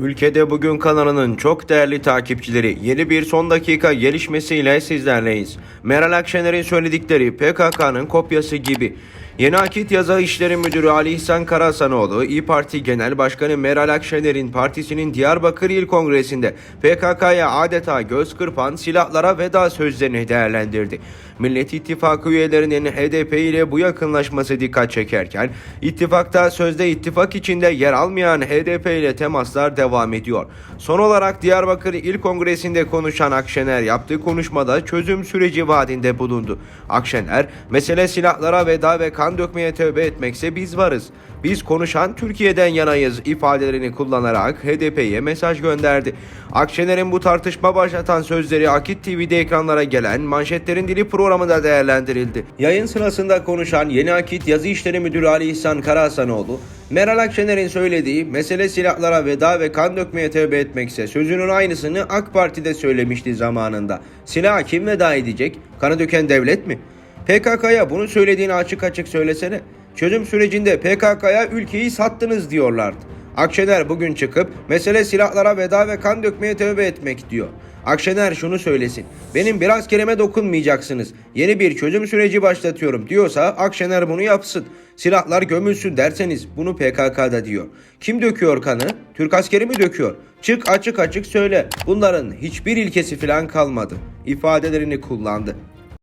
Ülkede Bugün kanalının çok değerli takipçileri yeni bir son dakika gelişmesiyle sizlerleyiz. Meral Akşener'in söyledikleri PKK'nın kopyası gibi. Yeni Akit Yazı İşleri Müdürü Ali İhsan Karahasanoğlu, İyi Parti Genel Başkanı Meral Akşener'in partisinin Diyarbakır İl Kongresi'nde PKK'ya adeta göz kırpan silahlara veda sözlerini değerlendirdi. Millet İttifakı üyelerinin HDP ile bu yakınlaşması dikkat çekerken, ittifakta sözde ittifak içinde yer almayan HDP ile temaslar devam ediyor. Son olarak Diyarbakır İl Kongresi'nde konuşan Akşener yaptığı konuşmada çözüm süreci vaadinde bulundu. Akşener, mesele silahlara veda ve kan dökmeye tövbe etmekse biz varız. Biz konuşan Türkiye'den yanayız ifadelerini kullanarak HDP'ye mesaj gönderdi. Akşener'in bu tartışma başlatan sözleri Akit TV'de ekranlara gelen Manşetlerin Dili programında değerlendirildi. Yayın sırasında konuşan Yeni Akit Yazı İşleri Müdürü Ali İhsan Karahasanoğlu, Meral Akşener'in söylediği mesele silahlara veda ve kan dökmeye tövbe etmekse sözünün aynısını AK Parti'de söylemişti zamanında. Silaha kim veda edecek? Kanı döken devlet mi? PKK'ya bunu söylediğini açık açık söylesene. Çözüm sürecinde PKK'ya ülkeyi sattınız diyorlardı. Akşener bugün çıkıp mesele silahlara veda ve kan dökmeye tövbe etmek diyor. Akşener şunu söylesin. Benim biraz kereme dokunmayacaksınız. Yeni bir çözüm süreci başlatıyorum diyorsa Akşener bunu yapsın. Silahlar gömülsün derseniz bunu PKK'da diyor. Kim döküyor kanı? Türk askeri mi döküyor? Çık açık açık söyle. Bunların hiçbir ilkesi falan kalmadı. ifadelerini kullandı.